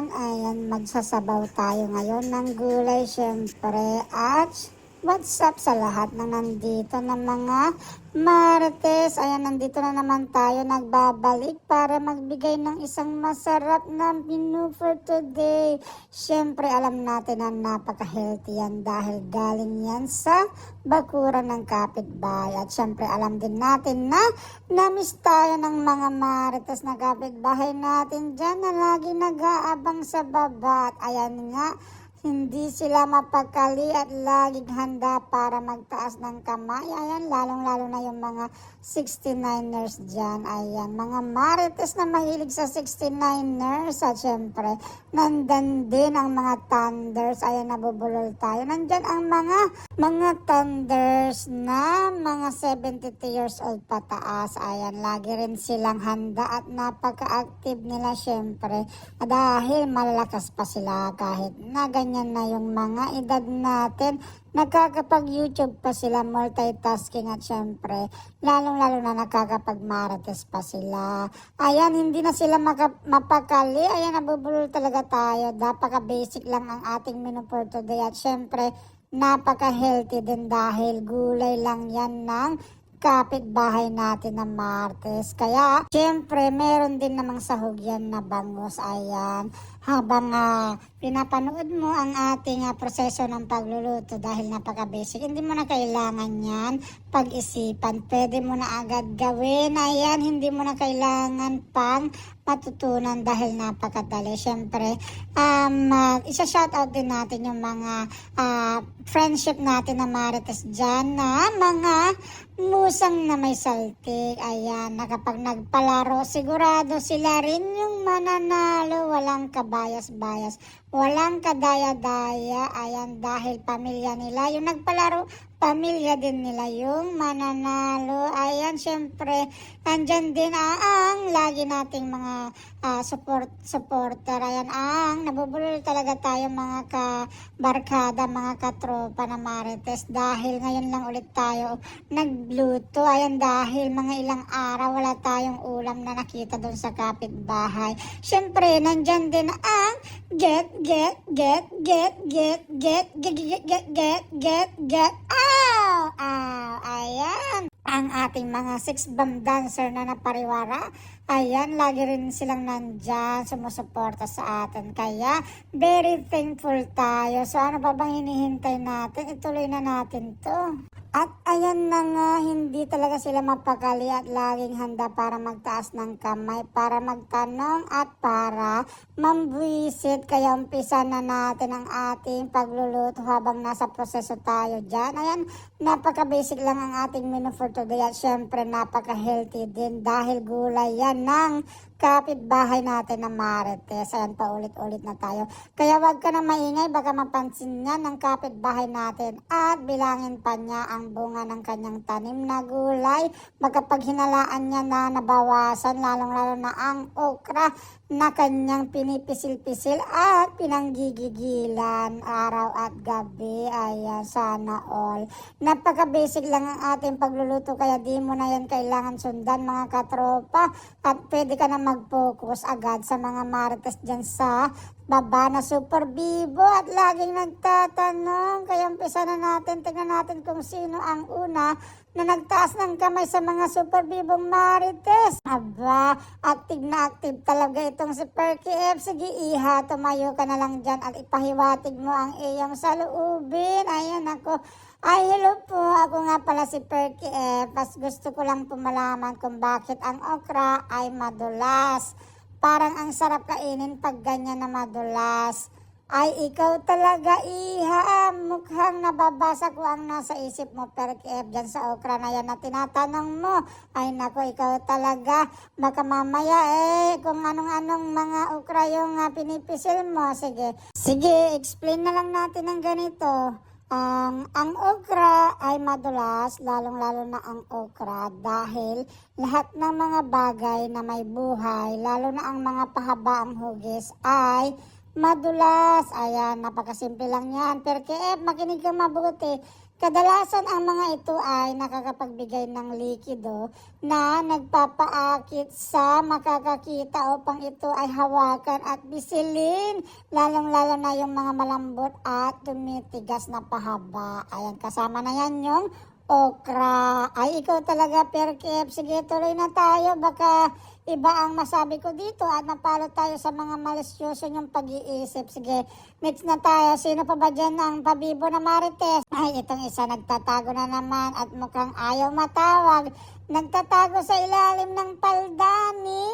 ngayon, ayan, magsasabaw tayo ngayon ng gulay, syempre. At what's up sa lahat na nandito ng mga Marites. Ayan, nandito na naman tayo nagbabalik para magbigay ng isang masarap na menu for today. Syempre, alam natin na napaka-healthy yan dahil galing yan sa bakuran ng kapitbahay. At syempre, alam din natin na namiss tayo ng mga Marites na kapitbahay natin dyan na lagi nag-aabang sa baba. At ayan nga, hindi sila mapakali at laging handa para magtaas ng kamay. Ayan, lalong-lalo na yung mga 69ers dyan. Ayan, mga marites na mahilig sa 69ers. At syempre, nandan din ang mga thunders. Ayan, nabubulol tayo. Nandyan ang mga mga thunders na mga 72 years old pataas. Ayan, lagi rin silang handa at napaka-active nila syempre. Dahil malalakas pa sila kahit na ganyan na yung mga edad natin. Nagkakapag-YouTube pa sila, multitasking at syempre, lalong-lalo na nakakapag-marites pa sila. Ayan, hindi na sila maka- mapakali. Ayan, nabubulol talaga tayo. Napaka-basic lang ang ating menu for today. At syempre, napaka-healthy din dahil gulay lang yan ng kapitbahay natin na Martes. Kaya, syempre, meron din namang sahog yan na bangus. Ayan, habang ah, pinapanood mo ang ating ah, proseso ng pagluluto dahil napaka-basic, hindi mo na kailangan yan pag-isipan. Pwede mo na agad gawin. Ayan, hindi mo na kailangan pang matutunan dahil napakadali. Siyempre, um, uh, isa-shoutout din natin yung mga ah, friendship natin na marites dyan na mga musang na may saltik. Ayan, na kapag nagpalaro, sigurado sila rin yung mananalo. Walang bias-bias Walang kadaya-daya. Ayan, dahil pamilya nila. Yung nagpalaro, pamilya din nila yung mananalo. Ayan, syempre, andyan din ang lagi nating mga ah, support, supporter. Ayan, ang nabubulol talaga tayo mga kabarkada, mga katropa na marites. Dahil ngayon lang ulit tayo nagluto. Ayan, dahil mga ilang araw wala tayong ulam na nakita doon sa kapitbahay. Syempre, nandyan din ang get, get, get, get, get, get, get, get, get, get, get, get, ow, ow, ayan. Ang ating mga six bomb dancer na napariwara, ayan, lagi rin silang nandyan, sumusuporta sa atin. Kaya, very thankful tayo. So, ano pa bang hinihintay natin? Ituloy na natin to. At ayan na nga, hindi talaga sila mapakali at laging handa para magtaas ng kamay, para magtanong at para mambuisit. Kaya umpisa na natin ang ating pagluluto habang nasa proseso tayo dyan. Ayan, napaka-basic lang ang ating menu for today at syempre napaka-healthy din dahil gulay yan ng kapitbahay natin na Marites. Ayan, paulit-ulit na tayo. Kaya wag ka na maingay, baka mapansin niya ng kapitbahay natin at bilangin pa niya ang bunga ng kanyang tanim na gulay. Baka niya na nabawasan, lalong-lalo na ang okra na kanyang pinipisil-pisil at pinanggigigilan araw at gabi. Ayan, sana all. Napaka-basic lang ang ating pagluluto kaya di mo na yan kailangan sundan mga katropa at pwede ka na mag-focus agad sa mga marites dyan sa baba na super bibo at laging nagtatanong. Kaya umpisa na natin, tingnan natin kung sino ang una na nagtaas ng kamay sa mga super bibong marites. Aba, active na active talaga itong si Perky F. Sige iha, tumayo ka na lang dyan at ipahiwatig mo ang iyong saloobin. Ayan ako. Ay, hello po. Ako nga pala si Perky F. Mas gusto ko lang po malaman kung bakit ang okra ay madulas. Parang ang sarap kainin pag ganyan na madulas. Ay, ikaw talaga, iha. Mukhang nababasa ko ang nasa isip mo, Perky F, dyan sa okra na yan na tinatanong mo. Ay, nako, ikaw talaga. Baka mamaya, eh, kung anong-anong mga okra yung ah, pinipisil mo. Sige, sige, explain na lang natin ng ganito. Ang ang okra ay madulas, lalong-lalo na ang okra dahil lahat ng mga bagay na may buhay, lalo na ang mga pahabaang hugis ay madulas. Ayan, napakasimple lang yan. Pero kaya makinig ka mabuti. Kadalasan ang mga ito ay nakakapagbigay ng likido na nagpapaakit sa makakakita upang ito ay hawakan at bisilin, lalong-lalo na yung mga malambot at tumitigas na pahaba. Ayan, kasama na yan yung okra. Ay, ikaw talaga, Perkep. Sige, tuloy na tayo. Baka iba ang masabi ko dito at napalo tayo sa mga malisyoso yung pag-iisip. Sige, next na tayo. Sino pa ba dyan ang pabibo na marites? Ay, itong isa nagtatago na naman at mukhang ayaw matawag. Nagtatago sa ilalim ng paldani.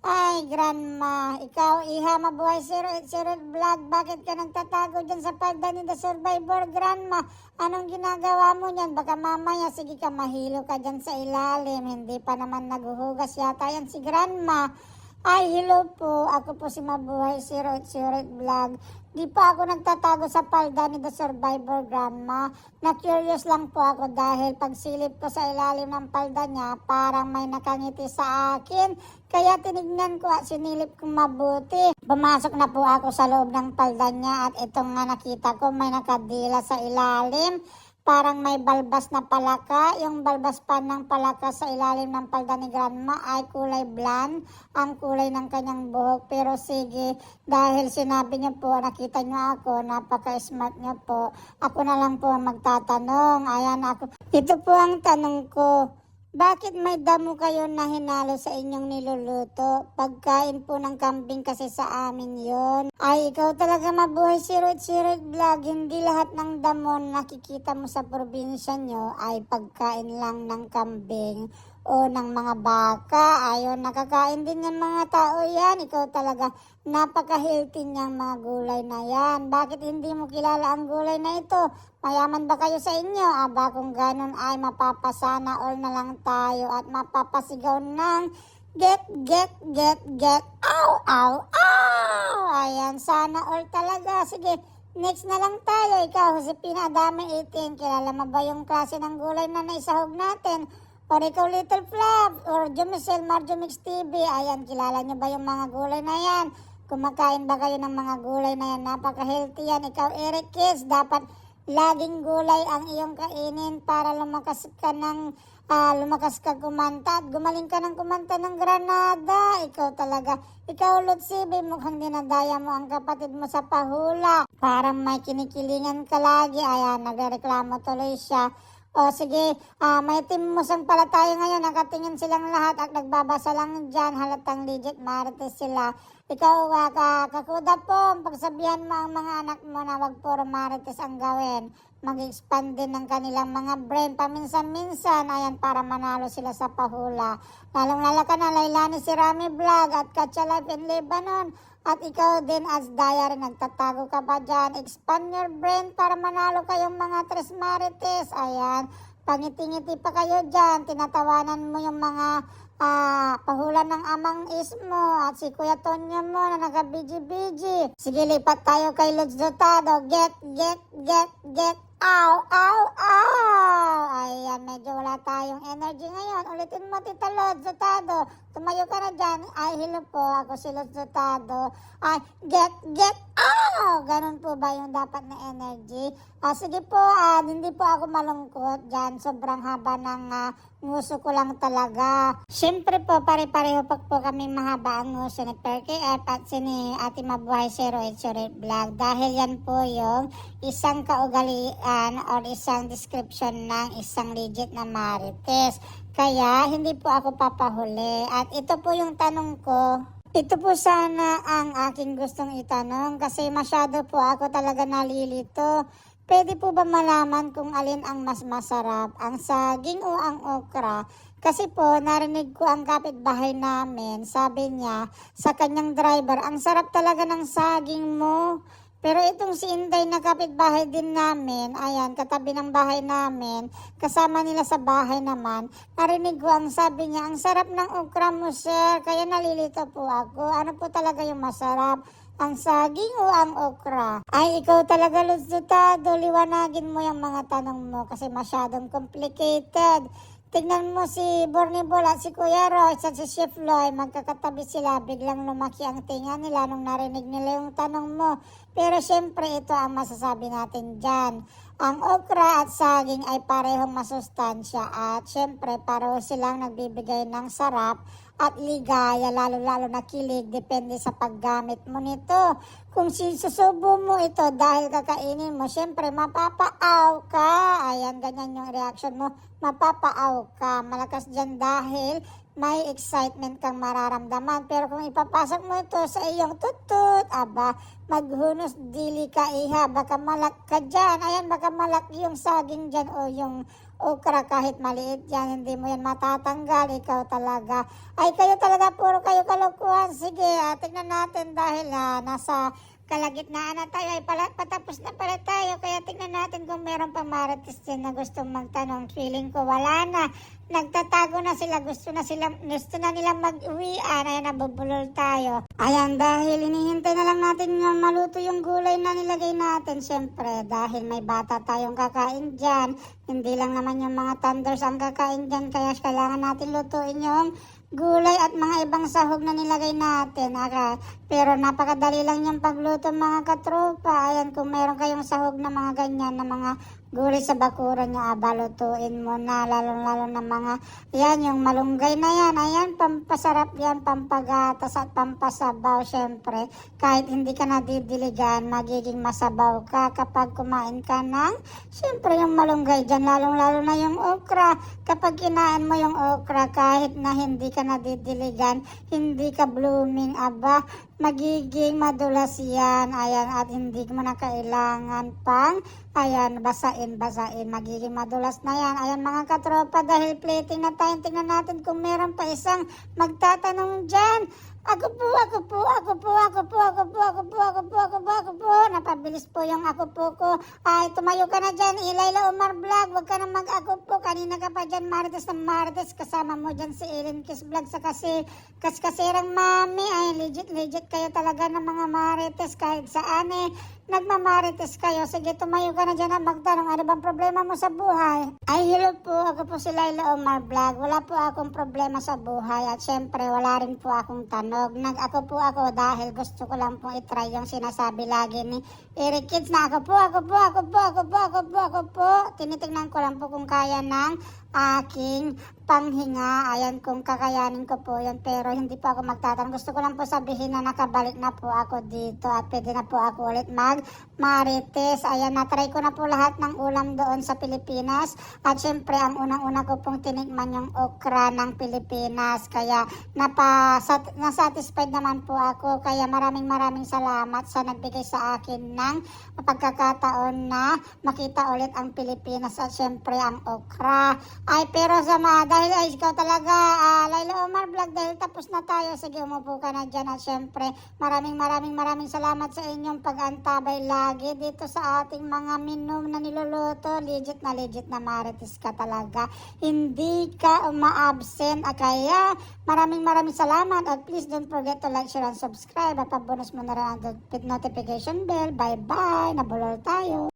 Ay, grandma, ikaw, iha, mabuhay 0808 vlog. Bakit ka nagtatago dyan sa pagdani the survivor, grandma? Anong ginagawa mo niyan? Baka mamaya, sige ka, mahilo ka dyan sa ilalim. Hindi pa naman naguhugas yata yan si grandma. Ay, hello po. Ako po si Mabuhay 0808 vlog. Di pa ako nagtatago sa palda ni The Survivor Grandma. Na-curious lang po ako dahil pagsilip ko sa ilalim ng palda niya, parang may nakangiti sa akin. Kaya tinignan ko at sinilip kong mabuti. Pumasok na po ako sa loob ng palda niya at itong nga nakita ko may nakadila sa ilalim. Parang may balbas na palaka. Yung balbas pa ng palaka sa ilalim ng palda ni Grandma ay kulay blonde. Ang kulay ng kanyang buhok. Pero sige, dahil sinabi niyo po, nakita niyo ako, napaka-smart niyo po. Ako na lang po magtatanong. Ayan ako. Ito po ang tanong ko. Bakit may damo kayo na hinalo sa inyong niluluto? Pagkain po ng kambing kasi sa amin yon. Ay, ikaw talaga mabuhay sirot-sirot vlog. Hindi lahat ng damo na nakikita mo sa probinsya nyo ay pagkain lang ng kambing o ng mga baka. Ayun, nakakain din ng mga tao yan. Ikaw talaga, napaka-healthy niyang mga gulay na yan. Bakit hindi mo kilala ang gulay na ito? Mayaman ba kayo sa inyo? Aba, kung ganun ay mapapasana all na lang tayo at mapapasigaw ng get, get, get, get, ow, ow, ow! Ayan, sana all talaga. Sige, next na lang tayo. Ikaw, Josepina Adame 18, kilala mo ba yung klase ng gulay na naisahog natin? Or ikaw, Little Flap, or Jumicel Marjomix TV, ayan, kilala niyo ba yung mga gulay na yan? Kumakain ba kayo ng mga gulay na yan? Napaka-healthy yan. Ikaw, Eric Kids, dapat laging gulay ang iyong kainin para lumakas ka ng ah, lumakas ka kumanta at gumaling ka ng kumanta ng Granada. Ikaw talaga. Ikaw, Lord Sibi, mukhang dinadaya mo ang kapatid mo sa pahula. Parang may kinikilingan ka lagi. Ayan, nagreklamo tuloy siya. O sige, ah, may timusang pala tayo ngayon. Nakatingin silang lahat at nagbabasa lang dyan. Halatang legit marites sila. Ikaw, uh, kakuda po, pagsabihan mo ang mga anak mo na wag puro marites ang gawin. Mag-expand din ng kanilang mga brain paminsan-minsan. Ayan, para manalo sila sa pahula. Lalong-lala ka na, Lailani si Rami Vlog at Katya Life in Lebanon. At ikaw din as diary, nagtatago ka ba dyan? Expand your brain para manalo kayong mga tres marites. Ayan, pangiti-ngiti pa kayo dyan. Tinatawanan mo yung mga ah, pahula ng amang ismo at si Kuya Tonyo mo na naka-biji-biji. Sige, lipat tayo kay Lods Dotado. Get, get, get, get. Ow, ow, ow! Ayan, medyo wala tayong energy ngayon. Ulitin mo, Tita Lods Dotado. Tumayo ka na dyan. Ay, hello po. Ako si Lods Dotado. Ay, get, get, ow! Ganun po ba yung dapat na energy? Ah, sige po, ah, hindi po ako malungkot dyan. Sobrang haba ng ah, nguso ko lang talaga. Siyempre po, pare-pareho pa po kami mahaba ang nguso ni Perky F at si ni Ate Mabuhay 0808 Vlog. Dahil yan po yung isang kaugalian or isang description ng isang legit na marites. Kaya, hindi po ako papahuli. At ito po yung tanong ko. Ito po sana ang aking gustong itanong kasi masyado po ako talaga nalilito. Pwede po ba malaman kung alin ang mas masarap, ang saging o ang okra? Kasi po, narinig ko ang kapitbahay namin, sabi niya sa kanyang driver, ang sarap talaga ng saging mo. Pero itong si Inday na kapitbahay din namin, ayan, katabi ng bahay namin, kasama nila sa bahay naman, narinig ko ang sabi niya, ang sarap ng okra mo, sir, kaya nalilito po ako. Ano po talaga yung masarap? Ang saging o ang okra? Ay, ikaw talaga, Luz Dotado. Liwanagin mo yung mga tanong mo kasi masyadong complicated. tignan mo si Bornibol at si Kuya Royce at si Chef Loy, magkakatabi sila, biglang lumaki ang tinga nila nung narinig nila yung tanong mo. Pero syempre ito ang masasabi natin dyan. Ang okra at saging ay parehong masustansya at syempre pareho silang nagbibigay ng sarap at ligaya, lalo-lalo na kilig, depende sa paggamit mo nito. Kung susubo mo ito dahil kakainin mo, syempre mapapaaw ka. Ayan, ganyan yung reaction mo. Mapapaaw ka. Malakas dyan dahil may excitement kang mararamdaman. Pero kung ipapasok mo ito sa iyong tutut, aba, maghunos dili ka iha. Baka malak ka dyan. Ayan, baka malak yung saging dyan o yung okra kahit maliit yan, hindi mo yan matatanggal, ikaw talaga. Ay, kayo talaga, puro kayo kalokohan. Sige, ah, tignan natin dahil ah, nasa kalagitnaan na tayo, ay pala, patapos na pala tayo, kaya tignan natin kung meron pang marites din na gustong magtanong. Feeling ko wala na. Nagtatago na sila, gusto na sila, gusto na nila mag-uwian, ay nabubulol tayo. Ayan, dahil hinihintay na lang natin yung maluto yung gulay na nilagay natin, syempre, dahil may bata tayong kakain dyan, hindi lang naman yung mga thunders ang kakain dyan, kaya kailangan natin lutuin yung gulay at mga ibang sahog na nilagay natin. Aga. Pero napakadali lang yung pagluto mga katropa. Ayan, kung meron kayong sahog na mga ganyan, na mga gulay sa bakuran nyo, aba, lutuin mo na. Lalo-lalo na mga, yan, yung malunggay na yan. Ayan, pampasarap yan, pampagatas at pampasabaw, syempre. Kahit hindi ka nadidiligan, magiging masabaw ka kapag kumain ka ng, syempre, yung malunggay dyan. Lalong-lalo na yung okra. Kapag kinain mo yung okra, kahit na hindi ka nadidiligan, hindi ka blooming, aba, magiging madulas yan. Ayan, at hindi mo na kailangan pang, ayan, basain, basain. Magiging madulas na yan. Ayan, mga katropa, dahil plating na tayo, tingnan natin kung meron pa isang magtatanong dyan. Ako po, ako po, ako po, ako po, ako po, ako po, ako po, ako po, ako po. Napabilis po yung ako po ko. Ay, tumayo ka na dyan, Ilayla Umar Vlog. Huwag ka na mag-ako po. Kanina ka pa dyan, Martes na Martes. Kasama mo dyan si Ellen Kiss Vlog sa kasi, kaskasirang mami. Ay, legit, legit kayo talaga ng mga Marites kahit saan eh. Nagmamarites kayo. Sige, tumayo ka na dyan at magtanong. Ano bang problema mo sa buhay? Ay, hello po. Ako po si Laila Omar Vlog. Wala po akong problema sa buhay. At syempre, wala rin po akong tanog. Nag-ako po ako dahil gusto ko lang po itry yung sinasabi lagi ni Eric Kids na ako po, ako po, ako po, ako po, ako po, ako po. Tinitingnan ko lang po kung kaya ng aking panghinga. Ayan, kung kakayanin ko po yan. Pero hindi po ako magtatanong. Gusto ko lang po sabihin na nakabalik na po ako dito at pwede na po ako ulit mag marites. Ayan, natry ko na po lahat ng ulam doon sa Pilipinas. At syempre, ang unang-una ko pong tinikman yung okra ng Pilipinas. Kaya napasat, nasatisfied naman po ako. Kaya maraming maraming salamat sa nagbigay sa akin ng pagkakataon na makita ulit ang Pilipinas at syempre ang okra. Ay, pero sa mga, dahil ay ikaw talaga, ah, Laila Omar Vlog, dahil tapos na tayo, sige, umupo ka na dyan. At syempre, maraming maraming maraming salamat sa inyong pag-antabay lagi dito sa ating mga menu na niluluto. Legit na legit na marites ka talaga. Hindi ka uma-absent. Ah, Kaya, maraming maraming salamat. At please don't forget to like, share, and subscribe. At pabonus mo na rin ang notification bell. Bye-bye. Nabulol tayo.